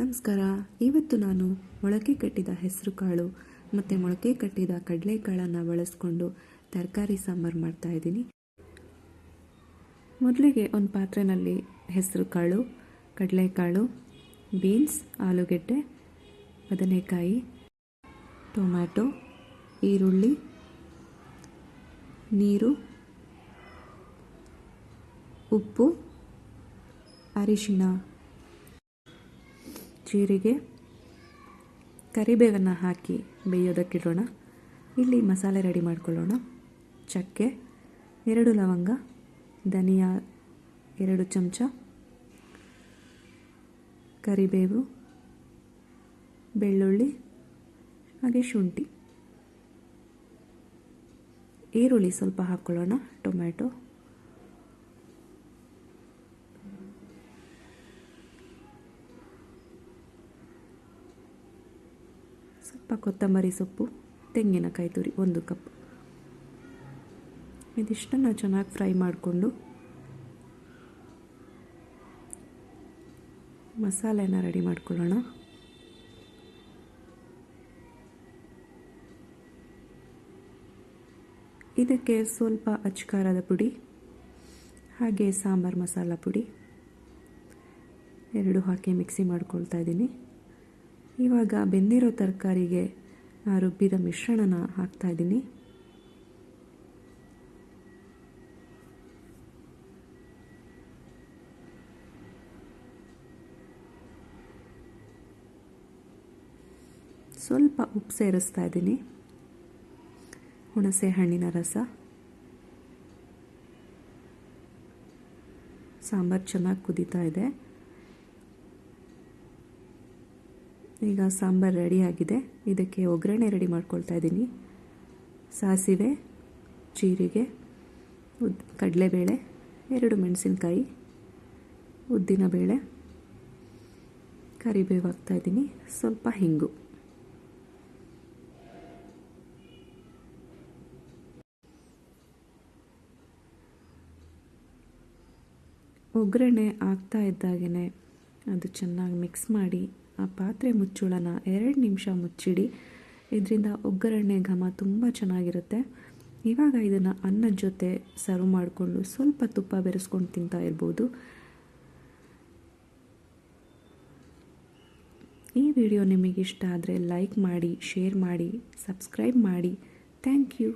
ನಮಸ್ಕಾರ. ಇವತ್ತು ನಾನು ಮೊಳಕೆ ಕಟ್ಟಿದ ಹೆಸರು ಕಾಳು ಮತ್ತು ಮೊಳಕೆ ಕಟ್ಟಿದ ಕಡಲೆಕಾಳನ್ನು ಬಳಸ್ಕೊಂಡು ತರಕಾರಿ ಸಾಂಬಾರು ಮಾಡ್ತಾ ಇದ್ದೀನಿ. ಮೊದಲಿಗೆ ಒಂದು ಪಾತ್ರೆಯಲ್ಲಿ ಹೆಸರು ಕಾಳು, ಕಡಲೆಕಾಳು, ಬೀನ್ಸ್, ಆಲೂಗೆಡ್ಡೆ, ಬದನೆಕಾಯಿ, ಟೊಮ್ಯಾಟೊ, ಈರುಳ್ಳಿ, ನೀರು, ಉಪ್ಪು, ಅರಿಶಿಣ ಜೀರಿಗೆ ಕರಿಬೇವನ್ನು ಹಾಕಿ ಬೇಯೋದಕ್ಕಿಡೋಣ. ಇಲ್ಲಿ ಮಸಾಲೆ ರೆಡಿ ಮಾಡ್ಕೊಳ್ಳೋಣ. ಚಕ್ಕೆ, ಎರಡು ಲವಂಗ, ಧನಿಯಾ, ಎರಡು ಚಮಚ. ಕರಿಬೇವು, ಬೆಳ್ಳುಳ್ಳಿ, ಹಾಗೆ ಶುಂಠಿ. ಈರುಳ್ಳಿ ಸ್ವಲ್ಪ ಹಾಕ್ಕೊಳ್ಳೋಣ, ಟೊಮ್ಯಾಟೊ. ಸ್ವಲ್ಪ ಕೊತ್ತಂಬರಿ ಸೊಪ್ಪು, ತೆಂಗಿನಕಾಯಿ ತುರಿ, ಒಂದು ಕಪ್. ಇದಿಷ್ಟನ್ನು ಚೆನ್ನಾಗಿ ಫ್ರೈ ಮಾಡಿಕೊಂಡು ಮಸಾಲೆನ ರೆಡಿ ಮಾಡ್ಕೊಳ್ಳೋಣ. ಇದಕ್ಕೆ ಸ್ವಲ್ಪ ಅಚ್ಕಾರದ ಪುಡಿ, ಹಾಗೆ ಸಾಂಬಾರು ಮಸಾಲ ಪುಡಿ. ಎರಡು ಹಾಕಿ ಮಿಕ್ಸಿ ಮಾಡ್ಕೊಳ್ತಾ ಇದ್ದೀನಿ. ಇವಾಗ ಬೆಂದಿರೋ ತರಕಾರಿಗೆ ರುಬ್ಬಿದ ಮಿಶ್ರಣನ ಹಾಕ್ತಾ ಇದ್ದೀನಿ. ಸ್ವಲ್ಪ ಉಪ್ಪು ಸೇರಿಸ್ತಾ ಇದ್ದೀನಿ. ಹುಣಸೆ ಹಣ್ಣಿನ ರಸ. ಸಾಂಬಾರು ಚೆನ್ನಾಗಿ ಕುದೀತಾ ಇದೆ. ಈಗ ಸಾಂಬಾರು ರೆಡಿಯಾಗಿದೆ ಇದಕ್ಕೆ ಒಗ್ಗರಣೆ ರೆಡಿ ಮಾಡ್ಕೊಳ್ತಾ ಇದ್ದೀನಿ. ಸಾಸಿವೆ, ಜೀರಿಗೆ, ಉದ್, ಕಡಲೆಬೇಳೆ, ಎರಡು ಮೆಣಸಿನ್ಕಾಯಿ ಉದ್ದಿನಬೇಳೆ ಕರಿಬೇವು ಹಾಕ್ತಾಯಿದ್ದೀನಿ ಸ್ವಲ್ಪ ಹಿಂಗು. ಒಗ್ಗರಣೆ ಆಗ್ತಾ ಇದ್ದಾಗೇ ಅದು ಚೆನ್ನಾಗಿ ಮಿಕ್ಸ್ ಮಾಡಿ ಆ ಪಾತ್ರೆ ಮುಚ್ಚುಳನ ಎರಡು ನಿಮಿಷ ಮುಚ್ಚಿಡಿ. ಇದರಿಂದ ಒಗ್ಗರಣೆ ಘಮ ತುಂಬ ಚೆನ್ನಾಗಿರುತ್ತೆ. ಇವಾಗ ಇದನ್ನು ಅನ್ನದ ಜೊತೆ ಸರ್ವ್ ಮಾಡಿಕೊಂಡು ಸ್ವಲ್ಪ ತುಪ್ಪ ಬೆರೆಸ್ಕೊಂಡು ತಿಂತಾ ಇರ್ಬೋದು. ಈ ವಿಡಿಯೋ ನಿಮಗಿಷ್ಟ ಆದರೆ ಲೈಕ್ ಮಾಡಿ ಶೇರ್ ಮಾಡಿ ಸಬ್ಸ್ಕ್ರೈಬ್ ಮಾಡಿ. Thank you